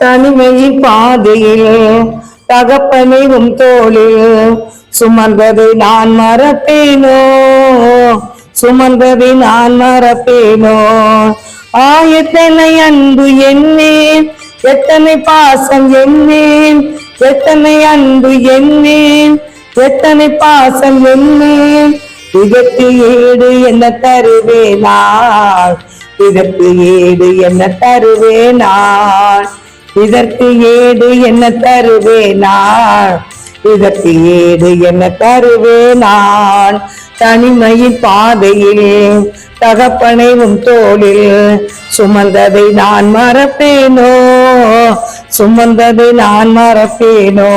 தனிமையின் பாதையில் தகப்பனை உம் தோளில் சுமந்ததை நான் மறப்பேனோ? சுமந்ததை நான் மறப்பேனோ? ஆயத்தனை அன்பு என்னேன் எத்தனை பாசம் என்னேன் எத்தனை அன்பு என்னேன் எத்தனை பாசம் என்னேன் இதற்கு ஏடு என்ன தருவேனாள்? இதற்கு ஏடு என்ன தருவேனாள்? இதற்கு ஏடு என்ன தருவேனாள் இதற்கு ஏடு என்ன தருவேனான்? தனிமையின் பாதையில் தகப்பனைவும் தோளில் சுமந்ததை நான் மறப்பேனோ? சுமந்ததை நான் மறப்பேனோ?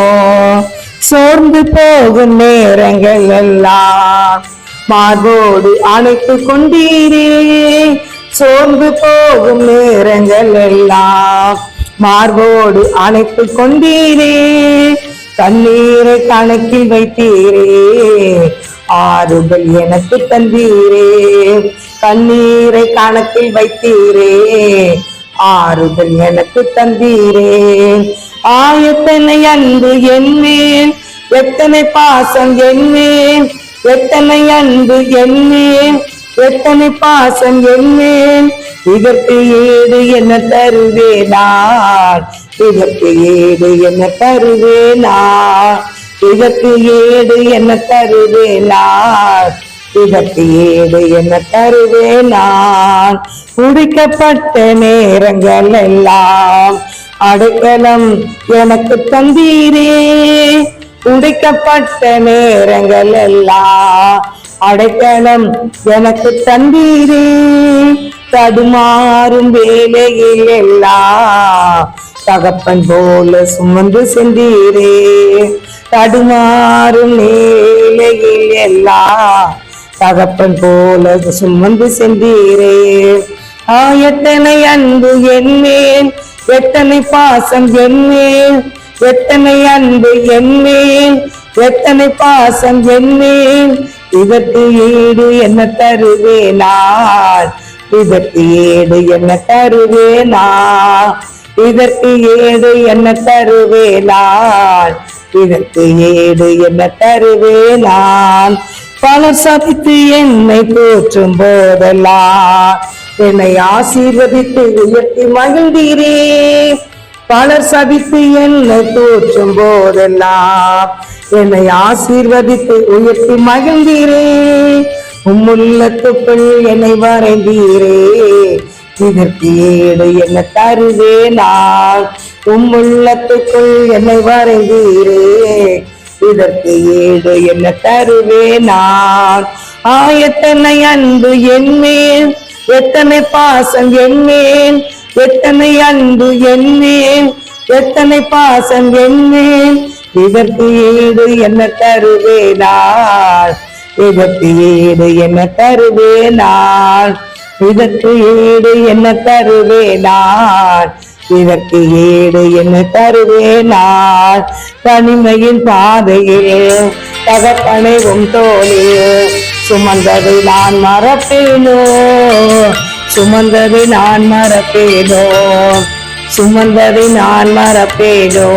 சோர்ந்து போகும் நேரங்கள் எல்லாம் மார்போடு அழைத்து கொண்டீரே. சோர்ந்து போகும் நேரங்கள் எல்லாம் மார்போடு அணைத்து கொண்டீரே. தண்ணீரை கணக்கில் வைத்தீரே. ஆறுதல் எனக்கு தந்தீரே. கண்ணீரை கணக்கில் வைத்தீரே. ஆறுதல் எனக்கு தந்தீரே. ஆயத்தனை அன்பு என்மேல் எத்தனை பாசம் என்மேல் எத்தனை அன்பு என்மேல் எத்தனை பாசம் என்மேல் இதற்கு ஏது என்ன தருவேனார் இதற்கு ஏது என்ன தருவேனார் இதற்கு ஏது என்ன தருவேனார் இதற்கு ஈடு என்ன தருவேனான் குடிக்கப்பட்ட நேரங்கள் எல்லாம் அடைக்கலம் எனக்கு தந்தீரே. உடைக்கப்பட்ட நேரங்கள் எல்லாம் அடைக்கலம் எனக்கு தந்தீரே. தடுமாறும் வேலையில் எல்லாம் தகப்பன் போல சுமந்து சென்றீரே. தடுமாறும் வேலையில் எல்லாம் தகப்பன் போல சுமந்து சென்றீரே. ஆ எத்தனை அன்பு என்மேல் எத்தனை பாசம் என்மேல் எத்தனை அன்பு என்மேல் எத்தனை பாசம் என்மேல் இதற்கு ஈடு என்ன தருவேனார் இதற்கு ஏடு என்ன தருவேனா இதற்கு ஏடு என்ன தருவேனார் இதற்கு ஏடு என்ன தருவேனான் பலர் சபித்து என்னை போற்றும் போதெல்லாம் என்னை ஆசீர்வதித்து உயர்த்தி மகிழ்ந்தீரே. பலர் சபித்து என்னை தோற்றும் போதெல்லாம் என்னை ஆசீர்வதித்து உயர்த்தி மகிழ்ந்தீரே. உம்முள்ளத்துக்குள் என்னை வரைந்தீரே. இதற்கு ஏடு என்ன தருவே நான்? உம்முள்ளத்துக்குள் என்னை வரைந்தீரே. இதற்கு ஏடு என்ன தருவே நான்? ஆயத்தனை அன்பு என்மேல் எத்தனை பாசம் என்மேல் எத்தனை அன்பு என்மேல் எத்தனை பாசம் என்மேல் இதற்கு ஈடு என்ன தருவேனாள் இதற்கு ஈடு என்ன தருவேனாள் இதற்கு ஈடு என்ன தருவேனாள் இதற்கு ஈடு என்ன தருவேனாள் தனிமையின் பாதையில் தகப்பனைவும் தோழில் சுமந்ததை நான் மறப்பேனோ? சுமந்ததை நான் மறப்பேனோ? சுமந்ததை நான் மறப்பேனோ?